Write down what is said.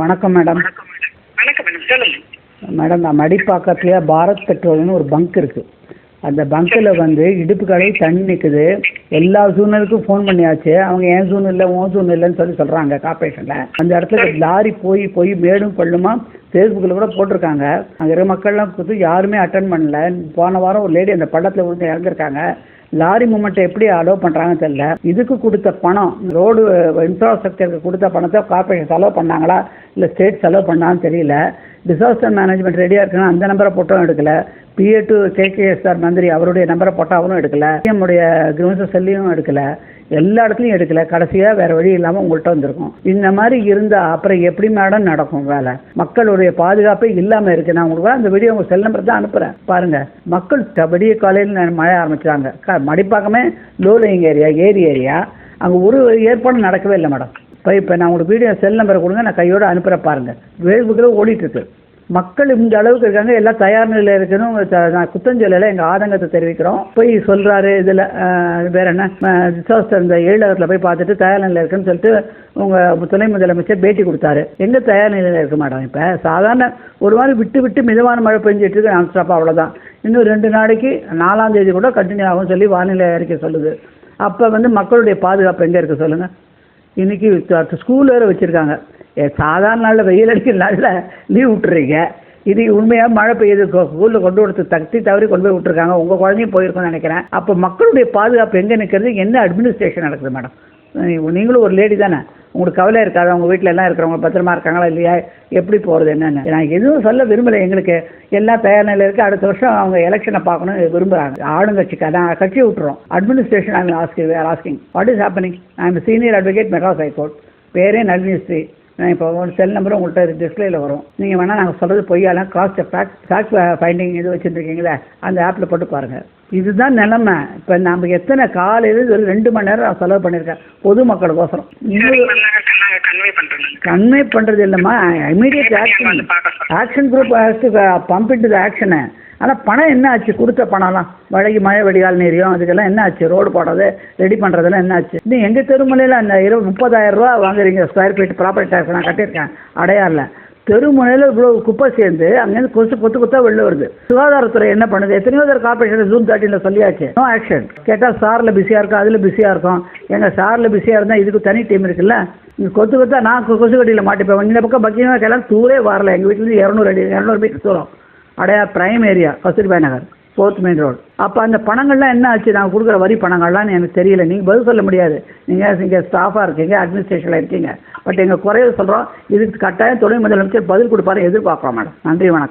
வணக்கம் மேடம் வணக்கம் மேடம் சொல்லுங்க. மேடம் நான் மடிப்பாக்கத்துலேயே பாரத் பெட்ரோல்னு ஒரு பங்க் இருக்குது அந்த பங்க்கில் வந்து இடுப்பு கடை தண்ணி நிற்குது எல்லா சூழ்நிலைக்கும் ஃபோன் பண்ணியாச்சு. அவங்க ஏன் சூழ்நிலை இல்லை உன் சூழ்நிலை இல்லைன்னு சொல்லி சொல்கிறாங்க கார்பரேஷனில் அந்த இடத்துல லாரி போய் போய் மேடும் பள்ளுமா ஃபேஸ்புக்கில் கூட போட்டிருக்காங்க. அங்கே இருக்கிற மக்கள்லாம் கொடுத்து யாருமே அட்டன் பண்ணல. போன வாரம் ஒரு லேடி அந்த பள்ளத்தில் விழுந்து இறந்துருக்காங்க. லாரி மூமெண்ட்டை எப்படி அலோவ் பண்ணுறாங்கன்னு தெரியல. இதுக்கு கொடுத்த பணம் ரோடு இன்ஃப்ராஸ்ட்ரக்சருக்கு கொடுத்த பணத்தை கார்பரேஷன் செலவு பண்ணாங்களா? இல்லை ஸ்டேட் செலவு பண்ணான்னு தெரியல. டிசாஸ்டர் மேனேஜ்மெண்ட் ரெடியாக இருக்குன்னா அந்த நம்பரை போட்டோம் எடுக்கல. பிஏ டு கேகேஎஸ்ஆர் மந்திரி அவருடைய நம்பரை போட்டால் அவரும் எடுக்கல. நம்முடைய கிரீவன்ஸ் செல்லியும் எடுக்கல. எல்லா இடத்துலையும் எடுக்கல. கடைசியாக வேற வழி இல்லாமல் உங்கள்கிட்ட வந்திருக்கும். இந்த மாதிரி இருந்தால் அப்புறம் எப்படி மேடம் நடக்கும் வேலை? மக்களுடைய பாதுகாப்பே இல்லாமல் இருக்கு. நான் உங்களுக்கு அந்த வீடியோ உங்கள் செல் நம்பர் தான் அனுப்புகிறேன் பாருங்க. மக்கள் விடிய காலையில் மழை ஆரம்பிச்சாங்க க மடிப்பாக்கமே லோ லைங் ஏரியா ஏரி ஏரியா அங்கே ஒரு ஏற்பாடும் நடக்கவே இல்லை மேடம் இப்போ இப்போ நான் உங்களுக்கு வீடியோ செல் நம்பரை கொடுங்க. நான் கையோடு அனுப்புகிறேன் பாருங்க. ஃபேஸ்புக்கில் ஓடிட்டுருக்கு மக்கள் இந்த அளவுக்கு இருக்காங்க எல்லாம் தயார் நிலையில் இருக்கணும். நான் குத்தஞ்சொல்லையில் எங்கள் ஆதங்கத்தை தெரிவிக்கிறோம். போய் சொல்கிறாரு இதில் வேற என்ன? டிசாஸ்டர் இந்த ஏழகத்தில் போய் பார்த்துட்டு தயார் நிலையில் இருக்குன்னு சொல்லிட்டு உங்கள் துணை முதலமைச்சர் பேட்டி கொடுத்தாரு. எங்கே தயார் நிலையில் இருக்க மாட்டோம் இப்போ? சாதாரண ஒரு மாதிரி விட்டு விட்டு மிதமான மழை பெஞ்சிட்டு இருக்கு நான் ஸ்டாப் அவ்வளோதான் இன்னும் ரெண்டு நாளைக்கு நாலாம் தேதி கூட கண்டினியூ ஆகும் சொல்லி வானிலை அறிக்கை சொல்லுது. அப்போ வந்து மக்களுடைய பாதுகாப்பு எங்கே இருக்க சொல்லுங்கள் இன்னைக்கு ஸ்கூல் வேறு வச்சுருக்காங்க. சாதாரண நாளில் வெயில் அடிக்கிற நாளில் லீவ் விட்டுறீங்க. இது உண்மையாக மழை பெய்யுது ஸ்கூலில் கொண்டு கொடுத்து தகுதி தவறி கொண்டு போய் விட்டுருக்காங்க. உங்கள் குழந்தையும் போயிருக்கோம்னு நினைக்கிறேன். அப்போ மக்களுடைய பாதுகாப்பு எங்கே நிற்கிறது என்ன அட்மினிஸ்ட்ரேஷன் நடக்குது மேடம் நீங்களும் ஒரு லேடி தானே. உங்களுக்கு கவலை இருக்காது? உங்கள் வீட்டில் எல்லாம் இருக்கிறவங்க பத்திரமா இருக்காங்களா இல்லையா? எப்படி போகிறது என்னென்னு? நான் எதுவும் சொல்ல விரும்பலை எங்களுக்கு. எல்லாம் தயார் நிலையில் இருக்குது அடுத்த வருஷம் அவங்க எலெக்ஷனை பார்க்கணும் விரும்புகிறாங்க ஆளுங்கட்சிக்காக நான் கட்சி விட்டுறோம். Administration I'm asking asking what is happening I am senior advocate Madras high court பேரே நளினி ஸ்ரீ. நான் இப்போ ஒரு செல் நம்பரும் உங்கள்கிட்ட டிஸ்பிளேல வரும். நீங்கள் வேணால் நாங்கள் சொல்கிறது பொய்யாலாம் கிராஸ் ஃபேக்ட் ஃபேக்ட் ஃபைண்டிங் இது வச்சுருக்கீங்களே அந்த ஆப்பில் போட்டு பாருங்கள் இதுதான் நிலைமை. இப்போ நம்ம எத்தனை காலையில் ஒரு ரெண்டு மணி நேரம் நான் செலவு பண்ணியிருக்கேன் பொதுமக்களுக்கோசரம். நாங்கள் நாங்கள் கன்வே பண்ணுறது இல்லைம்மா. Immediate action. Action group pump into the action ஆனால் பணம் என்ன ஆச்சு? கொடுத்த பணம்லாம். மழைக்கு மழை வெடிகால் நீரியும் அதுக்கெல்லாம் என்ன ஆச்சு? ரோடு போடுறது ரெடி பண்ணுறதெல்லாம் என்ன ஆச்சு? இன்னும் எங்கள் தெருமுனையில் அந்த இருபது முப்பதாயிரம் ரூபா வாங்குறீங்க ஸ்கொயர் ஃபீட் ப்ராப்பர்ட்டி டேக்ஸ் நான் கட்டியிருக்கேன் அடையாரில். தெருமுனையில் இவ்வளோ குப்பை சேர்ந்து அங்கேருந்து கொசு கொத்து கொத்தா வெளில வருது. சுகாதாரத்துறை என்ன பண்ணுது? எத்தனையோ தடவை கார்பரேஷன் ஜூன் தேர்ட்டினில் சொல்லியாச்சு. நோ ஆக்ஷன் கேட்டால் சாரில் பிஸியாக இருக்கும் அதில் பிஸியாக இருக்கும். எங்கள் சாரில் பிஸியாக இருந்தால் இதுக்கு தனி டீம் இருக்குல்ல? இங்கே கொத்து கொத்தா நான் கொசு கட்டியில் மாட்டிப்பேன். இந்த பக்கம் பக்கியமாக கிளம்பி தூரே வரல. எங்கள் வீட்டிலேருந்து இரநூறு அடி இரநூறு மீட்டர் தூரம். Adyar prime area Kasturibai Nagar fourth main road அப்போ அந்த பணங்கள்லாம் என்ன ஆச்சு? நாங்கள் கொடுக்குற வரி பணங்கள்லாம் எனக்கு தெரியல. நீங்கள் பதில் சொல்ல முடியாது. நீங்கள் இங்கே ஸ்டாஃபாக இருக்கீங்க அட்மினிஸ்ட்ரேஷனில் இருக்கீங்க. பட் எங்கள் குறைய சொல்கிறோம் இதுக்கு கட்டாயம் துணை முதலமைச்சர் பதில் கொடுப்பாரு எதிர்பார்க்குறோம் மேடம் நன்றி வணக்கம்.